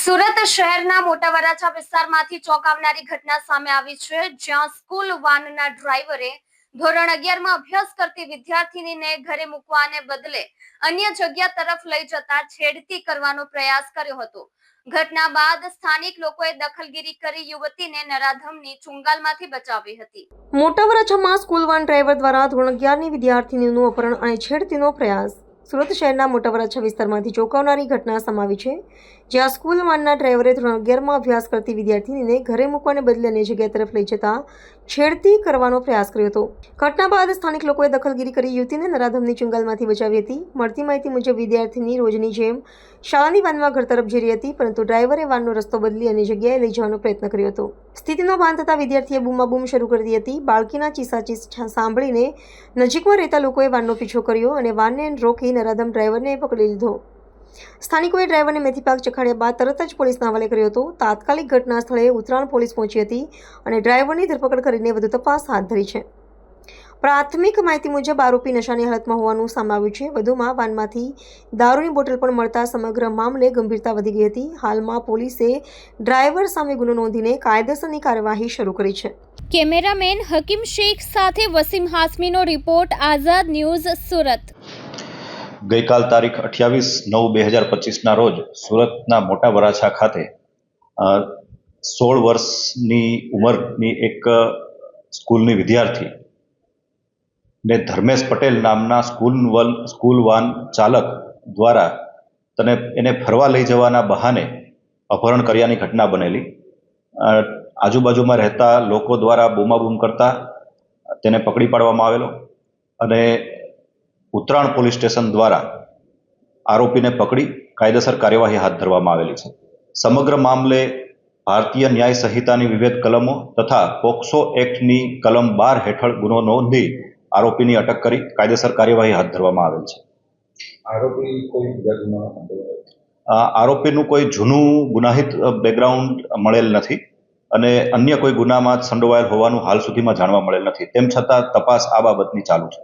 સુરત શહેરના મોટા વરાછા વિસ્તારમાંથી ચોંકાવનારી ઘટના સામે આવી છે, જ્યાં સ્કૂલ વાનના ડ્રાઈવરે ધોરણ અગિયારમાં અભ્યાસ કરતી વિદ્યાર્થીનીને ઘરે મૂકવાને બદલે અન્ય જગ્યા તરફ લઈ જતા છેડતી કરવાનો પ્રયાસ કર્યો હતો. ઘટના બાદ સ્થાનિક લોકોએ દખલગીરી કરી યુવતીને નરાધમની ચુંગાલમાંથી બચાવી હતી. મોટા વરાછામાં સ્કૂલ વાન ડ્રાઈવર દ્વારા ધોરણ અગિયારની વિદ્યાર્થીનીનું અપહરણ અને છેડતીનો પ્રયાસ સુરત શહેરના મોટા વરાછા વિસ્તારમાંથી ચોંકાવનારી ઘટના સમાવી છે, જ્યાં સ્કૂલ વાનના ડ્રાઈવરે ધોરણ અગિયારમાં અભ્યાસ કરતી વિદ્યાર્થીનીને ઘરે મૂકવાને બદલે અન્ય જગ્યા તરફ લઈ જતા છેડતી કરવાનો પ્રયાસ કર્યો હતો. ઘટના બાદ સ્થાનિક લોકોએ દખલગીરી કરી યુવતીને નરાધમની ચુંગાલમાંથી બચાવી હતી. મળતી માહિતી મુજબ, વિદ્યાર્થીની રોજની જેમ શાળાની વાનમાં ઘર તરફ જઈ રહી હતી, પરંતુ ડ્રાઈવરે વાનનો રસ્તો બદલી અન્ય જગ્યાએ લઈ જવાનો પ્રયત્ન કર્યો હતો. સ્થિતિનો ભાન થતાં વિદ્યાર્થીએ બૂમાબૂમ શરૂ કરી હતી. બાળકીના ચીસાચીસ સાંભળીને નજીકમાં રહેતા લોકોએ વાનનો પીછો કર્યો અને વાનને રોકી નરાધમ ડ્રાઈવરને પકડી લીધો. સ્થાનિકોએ ડ્રાઈવરને મેથીપાક ચખાડ્યા બાદ તરત જ પોલીસના હવાલે કર્યો હતો. તાત્કાલિક ઘટના સ્થળે ઉત્તરાયણ પોલીસ પહોંચી હતી અને ડ્રાઈવરની ધરપકડ કરીને વધુ તપાસ હાથ ધરી છે. પ્રાથમિક માહિતી મુજબ આરોપી નશાની હાલતમાં હોવાનું સામે આવ્યું છે. વધુમાં વાનમાંથી દારૂની બોટલ પણ મળતા સમગ્ર મામલે ગંભીરતા વધી ગઈ હતી. હાલમાં પોલીસે ડ્રાઈવર સામે ગુનો નોંધીને કાયદેસરની કાર્યવાહી શરૂ કરી છે. કેમેરામેન હકીમ શેખ સાથે વસીમ હાસમીનો રિપોર્ટ આઝાદ ન્યૂઝ સુરત. ગઈકાલ તારીખ અઠ્યાવીસ નવ બે હજાર પચીસના રોજ સુરતના મોટા વરાછા ખાતે સોળ વર્ષની ઉંમરની એક સ્કૂલની વિદ્યાર્થી ને ધર્મેશ પટેલ નામના સ્કૂલ વન, સ્કૂલ વાન ચાલક દ્વારા તને, એને ફરવા લઈ જવાના બહાને અપહરણ કર્યાની ઘટના બનેલી. આજુબાજુમાં રહેતા લોકો દ્વારા બૂમાબૂમ કરતા તેને પકડી પાડવામાં આવેલો અને ઉત્તરાયણ પોલીસ સ્ટેશન દ્વારા આરોપીને પકડી કાયદેસર કાર્યવાહી હાથ ધરવામાં આવેલી છે. સમગ્ર મામલે ભારતીય ન્યાય સંહિતાની વિવિધ કલમો તથા પોક્સો એક્ટની કલમ બાર હેઠળ ગુનો નોંધી આરોપીની અટક કરી કાયદેસર કાર્યવાહી હાથ ધરવામાં આવેલ છે. આરોપી કોઈ આરોપીનું કોઈ જૂનું ગુનાહિત બેકગ્રાઉન્ડ મળેલ નથી અને અન્ય કોઈ ગુનામાં સંડોવાયેલ હોવાનું હાલ સુધીમાં જાણવા મળેલ નથી. તેમ છતાં તપાસ આ બાબતની ચાલુ છે.